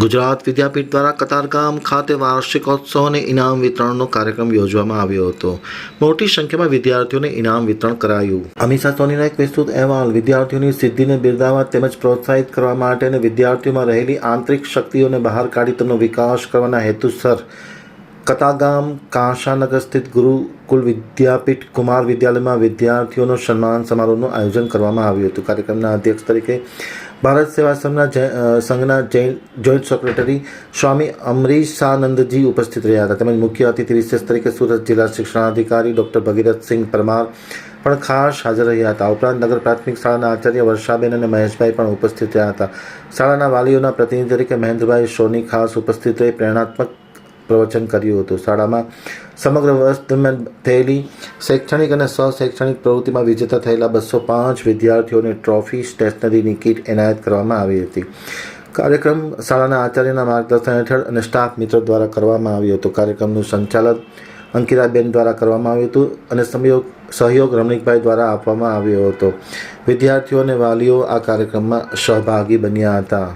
ગુજરાત વિદ્યાપીઠ દ્વારા કતારગામ ખાતે વાર્ષિકોત્સવ અને ઇનામ વિતરણનો કાર્યક્રમ યોજવામાં આવ્યો હતો. મોટી સંખ્યામાં વિદ્યાર્થીઓને ઇનામ વિતરણ કરાયું. અમીષા સોનીનો એક વિસ્તૃત અહેવાલ, વિદ્યાર્થીઓની સિદ્ધિને બિરદાવવા તેમજ પ્રોત્સાહિત કરવા માટે અને વિદ્યાર્થીઓમાં રહેલી આંતરિક શક્તિઓને બહાર કાઢી તેમનો વિકાસ કરવાના હેતુસર કતાગામ કાંશાનગર સ્થિત ગુરુકુલ વિદ્યાપીઠ કુમાર વિદ્યાલયમાં વિદ્યાર્થીઓનો સન્માન સમારોહનું આયોજન કરવામાં આવ્યું હતું. કાર્યક્રમના અધ્યક્ષ તરીકે ભારત સેવા સંઘના સંઘના જોઈન્ટ સેક્રેટરી સ્વામી અમરીશાનંદજી ઉપસ્થિત રહ્યા હતા. તેમજ મુખ્ય અતિથિ વિશેષ તરીકે સુરત જિલ્લા શિક્ષણાધિકારી ડૉક્ટર ભગીરથસિંહ પરમાર પણ ખાસ હાજર રહ્યા હતા. ઉપરાંત નગર પ્રાથમિક શાળાના આચાર્ય વર્ષાબેન અને મહેશભાઈ પણ ઉપસ્થિત રહ્યા હતા. શાળાના વાલીઓના પ્રતિનિધિ તરીકે મહેન્દ્રભાઈ સોની ખાસ ઉપસ્થિત રહી. પ્રેરણાત્મક પ્રવચન કર્યું હતું. શાળામાં સમગ્ર વર્ષ દરમિયાન થયેલી શૈક્ષણિક અને શૈક્ષણિક પ્રવૃત્તિમાં વિજેતા થયેલા બસો પાંચ વિદ્યાર્થીઓને ટ્રોફી સ્ટેશનરીની કીટ એનાયત કરવામાં આવી હતી. કાર્યક્રમ શાળાના આચાર્યના માર્ગદર્શન હેઠળ અને સ્ટાફ મિત્રો દ્વારા કરવામાં આવ્યો હતો. કાર્યક્રમનું સંચાલન અંકિતાબેન દ્વારા કરવામાં આવ્યું હતું અને સહયોગ સહયોગ રમણીકભાઈ દ્વારા આપવામાં આવ્યો હતો. વિદ્યાર્થીઓ અને વાલીઓ આ કાર્યક્રમમાં સહભાગી બન્યા હતા.